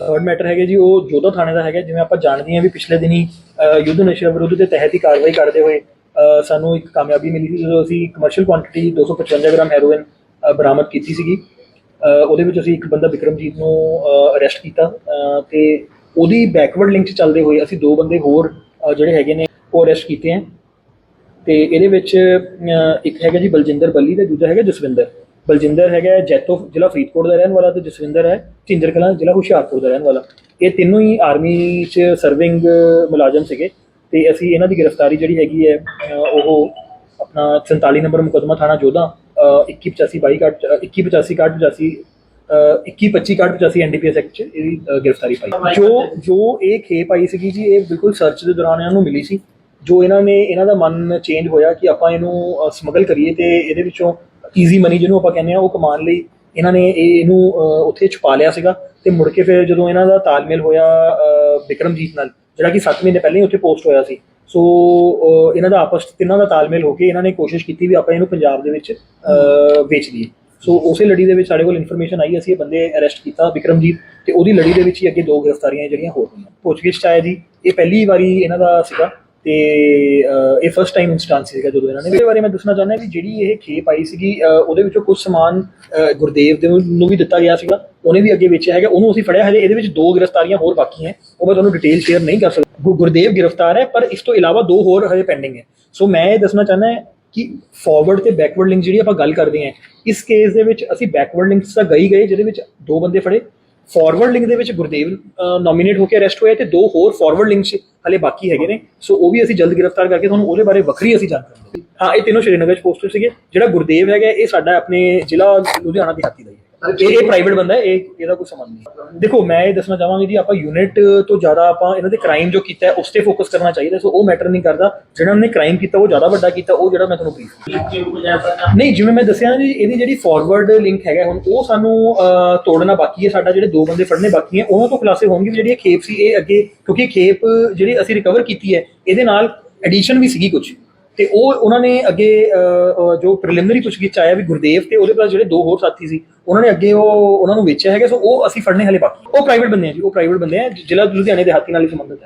Third matter ਹੈਗਾ ਜੀ ਉਹ ਜੋਧਾ ਥਾਣੇ ਦਾ ਹੈਗਾ ਜਿਵੇਂ ਆਪਾਂ ਜਾਣਦੇ ਹਾਂ ਵੀ ਪਿਛਲੇ ਦਿਨੀ ਯੁੱਧ ਨਸ਼ਾ ਵਿਰੁੱਧ ਦੇ ਤਹਿਤ ਹੀ ਕਾਰਵਾਈ ਕਰਦੇ ਹੋਏ ਸਾਨੂੰ ਇੱਕ ਕਾਮਯਾਬੀ ਮਿਲੀ ਸੀ ਜਦੋਂ ਅਸੀਂ ਕਮਰਸ਼ੀਅਲ ਕੁਆਂਟੀਟੀ 255 ਗ੍ਰਾਮ ਹੈਰੋਇਨ ਬਰਾਮਦ ਕੀਤੀ ਸੀਗੀ। ਉਹਦੇ ਵਿੱਚ ਅਸੀਂ ਇੱਕ ਬੰਦਾ ਵਿਕਰਮਜੀਤ ਨੂੰ ਅਰੈਸਟ ਕੀਤਾ ਅ, ਤੇ ਉਹਦੀ ਬੈਕਵਰਡ ਲਿੰਕ 'ਚ ਚੱਲਦੇ ਹੋਏ ਅਸੀਂ ਦੋ ਬੰਦੇ ਹੋਰ ਜਿਹੜੇ ਹੈਗੇ ਨੇ ਉਹ ਅਰੈਸਟ ਕੀਤੇ ਹੈ। ਤੇ ਇਹਦੇ ਵਿੱਚ ਇੱਕ ਹੈਗਾ ਜੀ ਬਲਜਿੰਦਰ ਬੱਲੀ ਤੇ ਦੂਜਾ ਹੈਗਾ ਜਸਵਿੰਦਰ। ਬਲਜਿੰਦਰ ਹੈਗਾ ਜੈਤੋ ਜ਼ਿਲ੍ਹਾ ਫਰੀਦਕੋਟ ਦਾ ਰਹਿਣ ਵਾਲਾ ਤੇ ਜਸਵਿੰਦਰ ਹੈ ਝਿੰਜਰ ਕਲਾਂ ਜ਼ਿਲ੍ਹਾ ਹੁਸ਼ਿਆਰਪੁਰ ਦਾ ਰਹਿਣ ਵਾਲਾ। ਇਹ ਤਿੰਨੋਂ ਹੀ ਆਰਮੀ 'ਚ ਸਰਵਿੰਗ ਮੁਲਾਜ਼ਮ ਸੀਗੇ ਤੇ ਅਸੀਂ ਇਹਨਾਂ ਦੀ ਗ੍ਰਿਫਤਾਰੀ ਜਿਹੜੀ ਹੈਗੀ ਹੈ ਉਹ ਆਪਣਾ 47 ਨੰਬਰ ਮੁਕੱਦਮਾ ਥਾਣਾ ਜੋਧਾ ਅਹ, 2185 22 ਕਾਟ 2185 ਕਾਟ 85 2125 ਕਾਟ 85 ਐਨਡੀਪੀਐਸ ਐਕਟ 'ਚ ਇਹਦੀ ਗ੍ਰਿਫਤਾਰੀ ਪਾਈ। ਜੋ ਜੋ ਇਹ ਖੇਪ ਆਈ ਸੀਗੀ ਜੀ ਇਹ ਬਿਲਕੁਲ ਸਰਚ ਦੇ ਦੌਰਾਨ ਇਹਨਾਂ ਨੂੰ ਮਿਲੀ ਸੀ। ਜੋ ਇਹਨਾਂ ਨੇ ਇਹਨਾਂ ਦਾ ਮਨ ਚੇਂਜ ਹੋਇਆ ਕਿ ਆਪਾਂ ਇਹਨੂੰ ਸਮਗਲ ਕਰੀਏ ਤੇ ਇਹਦੇ ਵਿੱਚੋਂ ਈਜ਼ੀ ਮਨੀ ਜਿਹਨੂੰ ਆਪਾਂ ਕਹਿੰਦੇ ਆ ਉਹ ਕਮਾਉਣ ਲਈ ਇਹਨਾਂ ਨੇ ਇਹ ਇਹਨੂੰ ਉੱਥੇ ਛੁਪਾ ਲਿਆ ਸੀਗਾ ਤੇ ਮੁੜ ਕੇ ਫਿਰ ਜਦੋਂ ਇਹਨਾਂ ਦਾ ਤਾਲਮੇਲ ਹੋਇਆ ਅਹ, ਵਿਕਰਮਜੀਤ ਨਾਲ ਜਿਹੜਾ ਕਿ 7 ਮਹੀਨੇ ਪਹਿਲਾਂ ਹੀ ਉੱਥੇ ਪੋਸਟ ਹੋਇਆ ਸੀ। ਸੋ ਇਹਨਾਂ ਦਾ ਆਪਸ 'ਚ ਤਿੰਨਾਂ ਦਾ ਤਾਲਮੇਲ ਹੋ ਕੇ ਇਹਨਾਂ ਨੇ ਕੋਸ਼ਿਸ਼ ਕੀਤੀ ਵੀ ਆਪਾਂ ਇਹਨੂੰ ਪੰਜਾਬ ਦੇ ਵਿੱਚ ਅਹ, ਵੇਚ ਦਈਏ। ਸੋ ਉਸੇ ਲੜੀ ਦੇ ਵਿੱਚ ਸਾਡੇ ਕੋਲ ਇਨਫੋਰਮੇਸ਼ਨ ਆਈ ਅਸੀਂ ਇਹ ਬੰਦੇ ਅਰੈਸਟ ਕੀਤਾ ਵਿਕਰਮਜੀਤ ਤੇ ਉਹਦੀ ਲੜੀ ਦੇ ਵਿੱਚ ਹੀ ਅੱਗੇ ਦੋ ਗ੍ਰਿਫਤਾਰੀਆਂ ਜਿਹੜੀਆਂ ਹੋਰ ਹੋਈਆਂ। ਪੁੱਛਗਿੱਛ 'ਚ ਆਇਆ ਜੀ ਇਹ ਪਹਿਲੀ ਵਾਰੀ ਇਹਨਾਂ ਦਾ ਸੀਗਾ। ਤੇ ਇਹ ਫਸਟ ਟਾਈਮ ਇਨਸਟੈਂਸ ਸੀਗਾ ਜਦੋਂ ਇਹਨਾਂ ਨੇ। ਇਹਦੇ ਬਾਰੇ ਮੈਂ ਦੱਸਣਾ ਚਾਹੁੰਦਾ ਵੀ ਜਿਹੜੀ ਇਹ ਖੇਪ ਆਈ ਸੀਗੀ ਉਹਦੇ ਵਿੱਚੋਂ ਕੁਝ ਸਮਾਨ ਗੁਰਦੇਵ ਦੇ ਨੂੰ ਵੀ ਦਿੱਤਾ ਗਿਆ ਸੀਗਾ। ਉਹਨੇ ਵੀ ਅੱਗੇ ਵੇਚਿਆ ਹੈਗਾ, ਉਹਨੂੰ ਅਸੀਂ ਫੜਿਆ ਹਜੇ, ਇਹਦੇ ਵਿੱਚ ਦੋ ਗ੍ਰਿਫਤਾਰੀਆਂ ਹੋਰ ਬਾਕੀ ਹੈ। ਉਹ ਮੈਂ ਤੁਹਾਨੂੰ ਡਿਟੇਲ ਸ਼ੇਅਰ ਨਹੀਂ ਕਰ ਸਕਦਾ। ਗੁਰਦੇਵ ਗ੍ਰਿਫਤਾਰ ਹੈ, ਪਰ ਇਸ ਤੋਂ ਇਲਾਵਾ ਦੋ ਹੋਰ ਹਜੇ ਪੈਂਡਿੰਗ ਹੈ। ਸੋ ਮੈਂ ਇਹ ਦੱਸਣਾ ਚਾਹੁੰਦਾ ਕਿ ਫਾਰਵਰਡ ਤੇ ਬੈਕਵਰਡ ਲਿੰਕ ਜਿਹੜੀ ਆਪਾਂ ਗੱਲ ਕਰਦੇ ਹਾਂ, ਇਸ ਕੇਸ ਦੇ ਵਿੱਚ ਅਸੀਂ ਬੈਕਵਰਡ ਲਿੰਕਸ ਤਾਂ ਗਈ ਗਏ, ਜਿਹਦੇ ਵਿੱਚ ਦੋ ਬੰਦੇ ਫੜੇ। ਫਾਰਵਰਡ ਲਿੰਕ ਦੇ ਵਿੱਚ ਗੁਰਦੇਵ ਨੋਮੀਨੇਟ ਹੋ ਕੇ ਅਰੈਸਟ ਹੋਇਆ ਤੇ ਦੋ ਹੋਰ ਫਾਰਵਰਡ ਲਿੰਕ ਹਲੇ ਬਾਕੀ ਹੈਗੇ ਨੇ। ਸੋ ਉਹ ਵੀ ਅਸੀਂ ਜਲਦ ਗ੍ਰਿਫਤਾਰ ਕਰਕੇ ਤੁਹਾਨੂੰ ਉਹਦੇ ਬਾਰੇ ਵੱਖਰੀ ਅਸੀਂ ਜਾਣਕਾਰੀ ਹਾਂ, ਇਹ ਤਿੰਨੋਂ ਸ਼੍ਰੀਨਗਰ ਚ ਪੋਸਟਡ ਸੀਗੇ। ਜਿਹੜਾ ਗੁਰਦੇਵ ਹੈਗਾ, ਇਹ ਸਾਡਾ ਆਪਣੇ ਜ਼ਿਲ੍ਹਾ ਲੁਧਿਆਣਾ ਦਿਹਾਤੀ ਦਾ ਹੀ ਹੈ। ਇਹ ਇਹ ਪ੍ਰਾਈਵੇਟ ਬੰਦਾ ਹੈ, ਇਹ ਇਹਦਾ ਕੋਈ ਸੰਬੰਧ ਨਹੀਂ। ਦੇਖੋ, ਮੈਂ ਇਹ ਦੱਸਣਾ ਚਾਹਾਂਗੀ ਜੀ, ਆਪਾਂ ਯੂਨਿਟ ਤੋਂ ਜ਼ਿਆਦਾ ਆਪਾਂ ਇਹਨਾਂ ਦੇ ਕ੍ਰਾਈਮ ਜੋ ਕੀਤਾ ਹੈ, ਉਸ ਤੇ ਫੋਕਸ ਕਰਨਾ ਚਾਹੀਦਾ ਸੋ ਉਹ ਮੈਟਰ ਨਹੀਂ ਕਰਦਾ। ਜਿਹੜਾ ਉਹਨੇ ਕ੍ਰਾਈਮ ਕੀਤਾ, ਉਹ ਜ਼ਿਆਦਾ ਵੱਡਾ ਕੀਤਾ, ਉਹ ਜਿਹੜਾ ਮੈਂ ਤੁਹਾਨੂੰ ਬਰੀਫ ਨਹੀਂ, ਜਿਵੇਂ ਮੈਂ ਦੱਸਿਆ ਜੀ, ਇਹਦੀ ਜਿਹੜੀ ਫਾਰਵਰਡ ਲਿੰਕ ਹੈਗਾ ਹੁਣ, ਉਹ ਸਾਨੂੰ ਤੋੜਨਾ ਬਾਕੀ ਹੈ, ਸਾਡਾ ਜਿਹੜੇ ਦੋ ਬੰਦੇ ਫੜਨੇ ਬਾਕੀ ਹੈ, ਉਹਨਾਂ ਤੋਂ ਖੁਲਾਸੇ ਹੋਣਗੇ ਵੀ ਜਿਹੜੀ ਇਹ ਖੇਪ ਸੀ, ਇਹ ਅੱਗੇ, ਕਿਉਂਕਿ ਖੇਪ ਜਿਹੜੀ ਅਸੀਂ ਰਿਕਵਰ ਕੀਤੀ ਹੈ, ਇਹਦੇ ਨਾਲ ਐਡੀਸ਼ਨ ਵੀ ਸੀਗੀ ਕੁਝ ਤੇ ਉਹ ਉਹਨਾਂ ਨੇ ਅੱਗੇ ਜੋ ਪ੍ਰੀਲਿਮਿਨਰੀ ਪੁੱਛਗਿੱਛ ਆਇਆ ਵੀ ਗੁਰਦੇਵ ਤੇ ਉਹਦੇ ਪਲਸ ਜਿਹੜੇ ਦੋ ਹੋਰ ਸਾਥੀ ਸੀ, ਉਹਨਾਂ ਨੇ ਅੱਗੇ ਉਹ ਉਹਨਾਂ ਨੂੰ ਵੇਚਿਆ ਹੈਗਾ, ਸੋ ਉਹ ਅਸੀਂ ਫੜਨੇ ਹਲੇ ਬਾਕੀ। ਉਹ ਪ੍ਰਾਈਵੇਟ ਬੰਦੇ ਆ ਜੀ, ਉਹ ਪ੍ਰਾਈਵੇਟ ਬੰਦੇ ਆ, ਜ਼ਿਲ੍ਹਾ ਲੁਧਿਆਣੇ ਦੇ ਹਾਤੀ ਨਾਲ ਹੀ ਸੰਬੰਧਿਤ ਹੈ